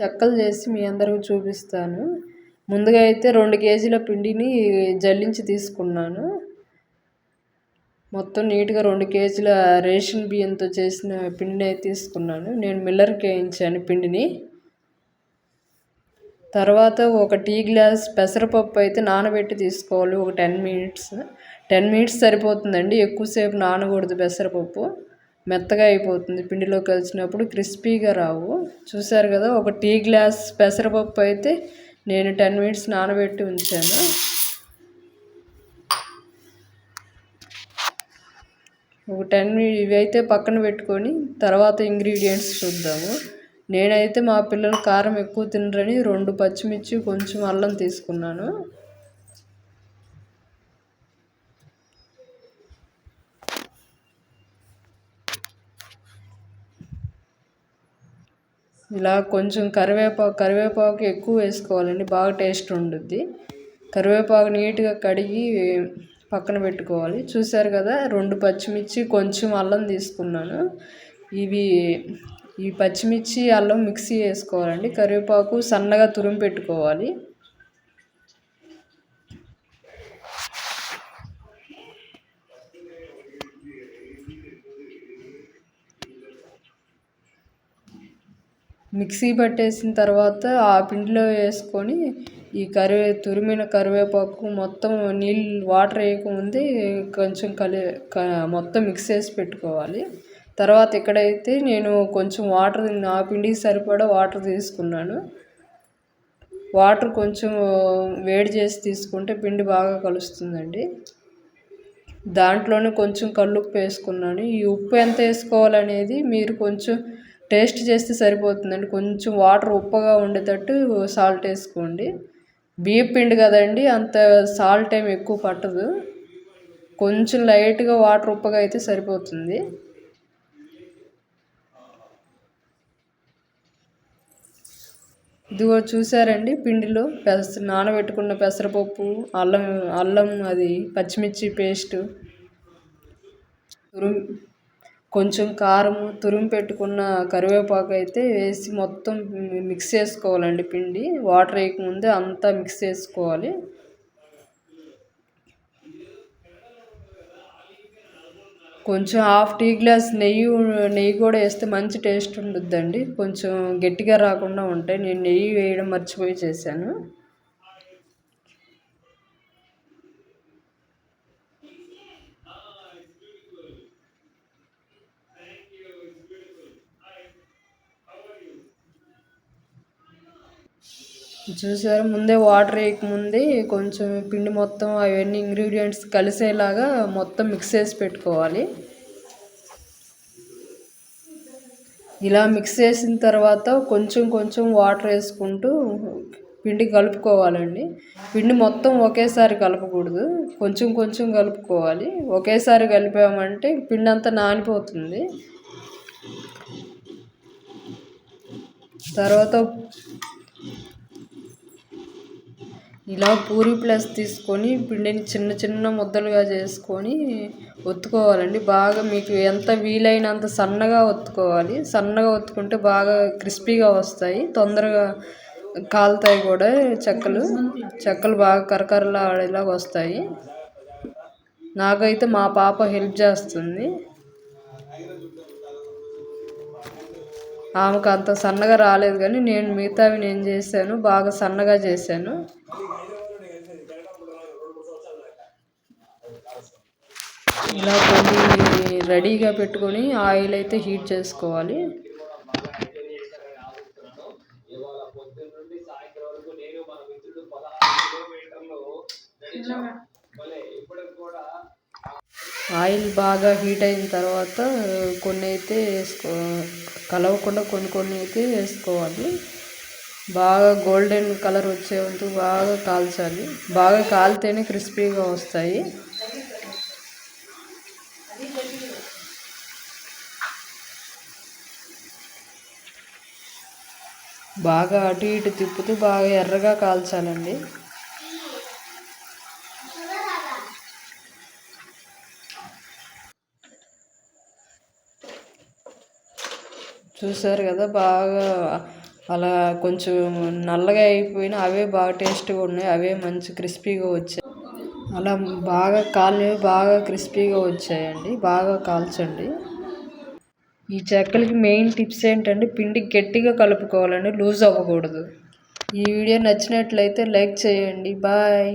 చెక్కలు చేసి మీ అందరికి చూపిస్తాను. ముందుగా అయితే రెండు కేజీల పిండిని జల్లించి తీసుకున్నాను. మొత్తం నీట్గా రెండు కేజీల రేషన్ బియ్యంతో చేసిన పిండిని అయితే తీసుకున్నాను. నేను మిల్లర్కి వేయించాను పిండిని. తర్వాత ఒక టీ గ్లాస్ పెసరపప్పు అయితే నానబెట్టి తీసుకోవాలి. ఒక టెన్ మినిట్స్. టెన్ మినిట్స్ సరిపోతుందండి. ఎక్కువసేపు నానకూడదు పెసరపప్పు. మెత్తగా అయిపోతుంది. పిండిలో కలిసినప్పుడు క్రిస్పీగా రావు. చూసారు కదా ఒక టీ గ్లాస్ పెసరపప్పు అయితే నేను టెన్ మినిట్స్ నానబెట్టి ఉంచాను. ఒక టెన్ ఇవి అయితే పక్కన పెట్టుకొని తర్వాత ఇంగ్రీడియంట్స్ చూద్దాము. నేనైతే మా పిల్లలు కారం ఎక్కువ తినరని రెండు పచ్చిమిర్చి కొంచెం అల్లం తీసుకున్నాను. ఇలా కొంచెం కరివేపాకు కరివేపాకు ఎక్కువ వేసుకోవాలండి బాగా టేస్ట్ ఉండుద్ది. కరివేపాకు నీట్గా కడిగి పక్కన పెట్టుకోవాలి. చూశారు కదా రెండు పచ్చిమిర్చి కొంచెం అల్లం తీసుకున్నాను. ఇవి ఈ పచ్చిమిర్చి అల్లం మిక్సీ వేసుకోవాలండి. కరివేపాకు సన్నగా తురిమి పెట్టుకోవాలి. మిక్సీ పట్టేసిన తర్వాత ఆ పిండిలో వేసుకొని ఈ కరివే తురిమిన కరివేపాకు మొత్తం నీళ్ళు వాటర్ వేయకముందే కొంచెం కలి మొత్తం మిక్స్ చేసి పెట్టుకోవాలి. తర్వాత ఇక్కడైతే నేను కొంచెం వాటర్ నా పిండికి సరిపడా వాటర్ తీసుకున్నాను. వాటర్ కొంచెం వేడి చేసి తీసుకుంటే పిండి బాగా కలుస్తుందండి. దాంట్లోనే కొంచెం కల్లుప్పు వేసుకున్నాను. ఈ ఉప్పు ఎంత వేసుకోవాలనేది మీరు కొంచెం టేస్ట్ చేస్తే సరిపోతుందండి. కొంచెం వాటర్ ఉప్పగా ఉండేటట్టు సాల్ట్ వేసుకోండి. బియ్యం పిండి కదండి అంత సాల్ట్ ఏమి ఎక్కువ పట్టదు. కొంచెం లైట్గా వాటర్ ఉప్పగా అయితే సరిపోతుంది. ఇదిగో చూసారండి పిండిలో పెస నానబెట్టుకున్న పెసరపప్పు అల్లం అల్లం అది పచ్చిమిర్చి పేస్టు. కొంచెం కారము తురిమి పెట్టుకున్న కరివేపాకు అయితే వేసి మొత్తం మిక్స్ చేసుకోవాలండి పిండి. వాటర్ వేయకముందే అంతా మిక్స్ చేసుకోవాలి. కొంచెం హాఫ్ టీ గ్లాస్ నెయ్యి నెయ్యి కూడా వేస్తే మంచి టేస్ట్ ఉండుద్దండి. కొంచెం గట్టిగా రాకుండా ఉంటాయి. నేను నెయ్యి వేయడం మర్చిపోయి చేశాను. చూసారు ముందే వాటర్ వేయకముందే కొంచెం పిండి మొత్తం అవన్నీ ఇంగ్రీడియంట్స్ కలిసేలాగా మొత్తం మిక్స్ చేసి పెట్టుకోవాలి. ఇలా మిక్స్ చేసిన తర్వాత కొంచెం కొంచెం వాటర్ వేసుకుంటూ పిండి కలుపుకోవాలండి. పిండి మొత్తం ఒకేసారి కలపకూడదు కొంచెం కొంచెం కలుపుకోవాలి. ఒకేసారి కలిపామంటే పిండి అంతా నానిపోతుంది. తర్వాత ఇలా పూరి ప్లస్ తీసుకొని పిండిని చిన్న చిన్న ముద్దలుగా చేసుకొని ఒత్తుకోవాలండి. బాగా మీకు ఎంత వీలైనంత సన్నగా ఒత్తుకోవాలి. సన్నగా ఒత్తుకుంటే బాగా క్రిస్పీగా వస్తాయి. తొందరగా కాలుతాయి కూడా చెక్కలు. చెక్కలు బాగా కరకరలా ఆడేలాగా వస్తాయి. నాకైతే మా పాప హెల్ప్ చేస్తుంది. ఆమెకు అంత సన్నగా రాలేదు కానీ నేను మిగతావి నేను చేశాను బాగా సన్నగా చేశాను. ఇలా కొన్ని రెడీగా పెట్టుకొని ఆయిల్ అయితే హీట్ చేసుకోవాలి. ఆయిల్ బాగా హీట్ అయిన తర్వాత కొన్ని అయితే వేసుకో కలవకుండా కొన్ని కొన్ని అయితే వేసుకోవాలి. బాగా గోల్డెన్ కలర్ వచ్చేందుకు బాగా కాల్చాలి. బాగా కాలితేనే క్రిస్పీగా వస్తాయి. బాగా అటు ఇటు తిప్పుతూ బాగా ఎర్రగా కాల్చాలండి. చూసారు కదా బాగా అలా కొంచెం నల్లగా అయిపోయినా అవే బాగా టేస్ట్గా ఉన్నాయి అవే మంచి క్రిస్పీగా వచ్చాయి. అలా బాగా కాలినవి బాగా క్రిస్పీగా వచ్చాయండి బాగా కాల్చండి. ఈ చెక్కలకి మెయిన్ టిప్స్ ఏంటంటే పిండి గట్టిగా కలుపుకోవాలండి లూజ్ అవ్వకూడదు. ఈ వీడియో నచ్చినట్లయితే లైక్ చేయండి బాయ్.